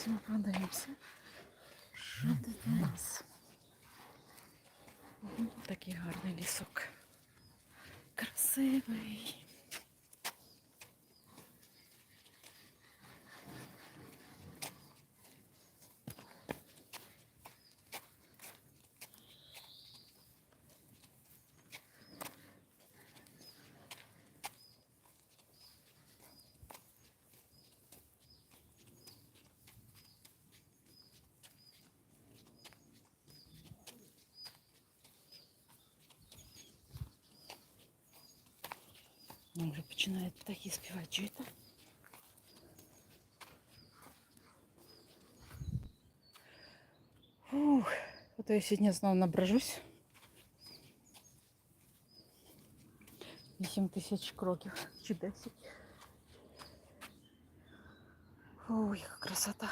Ось ми продаємося. Що тут у нас? Такий гарний лісок. Красивий. Ну, вже починають птахи співати. Чуєте? Ух, ото я сьогодні знову набражусь. 8 тисяч кроків чи 10. Ой, яка красота.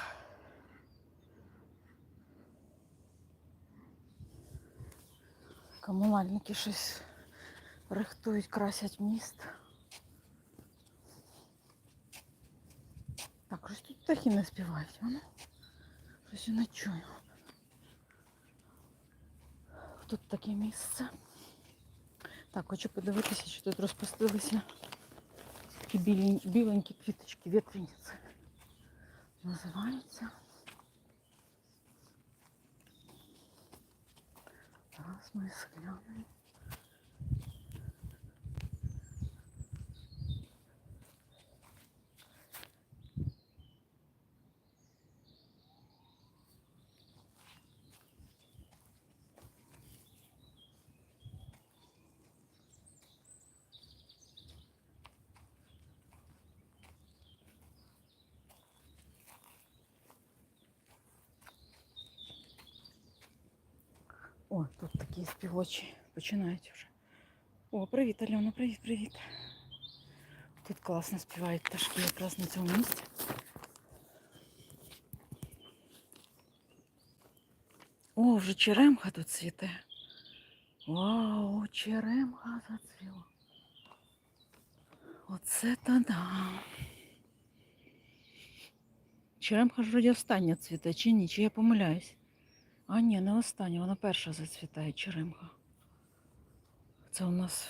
Комунальники щось рихтують, красять міст. Щось тут птахи не співають, воно. Щось я не чую. Тут таке місце. Так, хочу подивитися, що тут розпустилися такі білі, біленькі квіточки, вітряниці. Називаються. Зараз ми зглянемо. О, тут такі співочі починають вже. О, привіт, Альона, привіт, привіт. Тут класно співають пташки якраз на цьому місці. О, вже черемха тут цвіте. Вау, черемха зацвіла. Оце та да. Черемха ж вроді остання цвіте, чи ні? Чи я помиляюсь? А ні, не остання, вона перша зацвітає черемха. Це у нас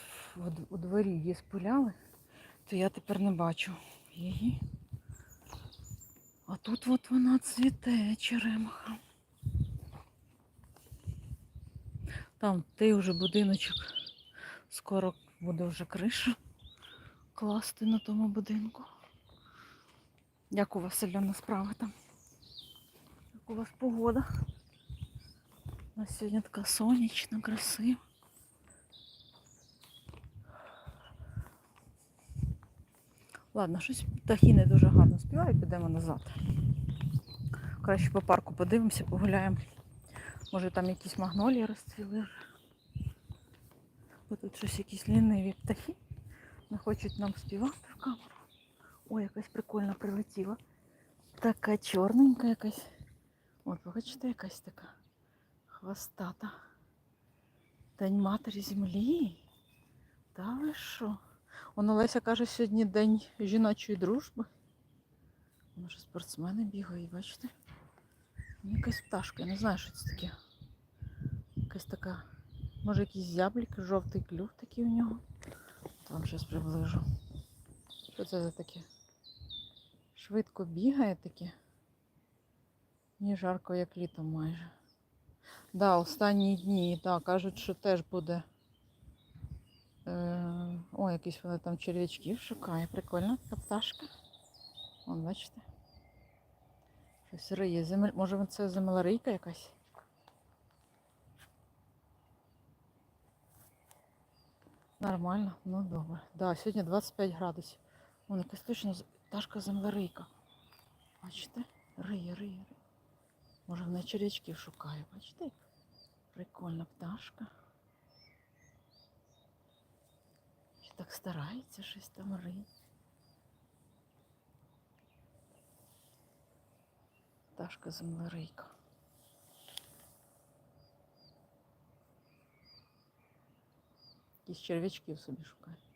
у дворі її спиляли, то я тепер не бачу її. А тут от вона цвіте, черемха. Там той вже будиночок. Скоро буде вже криша класти на тому будинку. Як у вас Альона справи там? Як у вас погода? У нас сьогодні така сонячна, красива. Ладно, щось птахи не дуже гарно співають, підемо назад. Краще по парку подивимося, погуляємо. Може там якісь магнолії розцвіли. Бо тут щось якісь ліниві птахи. Не хочуть нам співати в камеру. Ой, якась прикольна прилетіла. Така чорненька якась. От, бачите, якась така хвостата. День матері землі. Та ви що? Он Олеся каже, сьогодні день жіночої дружби. Воно ж спортсмени бігають, бачите? Ну, Якась пташка, я не знаю, що це таке. Якась така, може якийсь зяблик, жовтий клюв такий у нього. От вам щось приближу. Що це за таке? Швидко бігає таке. Мені жарко, як літом майже. Да, останні дні, так, кажуть, що теж буде. Е, о, якісь вона там черв'ячків шукає. Прикольна така пташка. Вон, бачите? Щось риє. Земель... Може це землерийка якась? Нормально, ну добре. Да, сьогодні 25 градусів. Вон якась точно пташка землерийка. Бачите? Риє, риє, риє. Може вона черв'ячків шукає, бачите? Прикольна пташка. Ще так старається щось там рить. Пташка землерийка. Якісь черв'ячків собі шукає.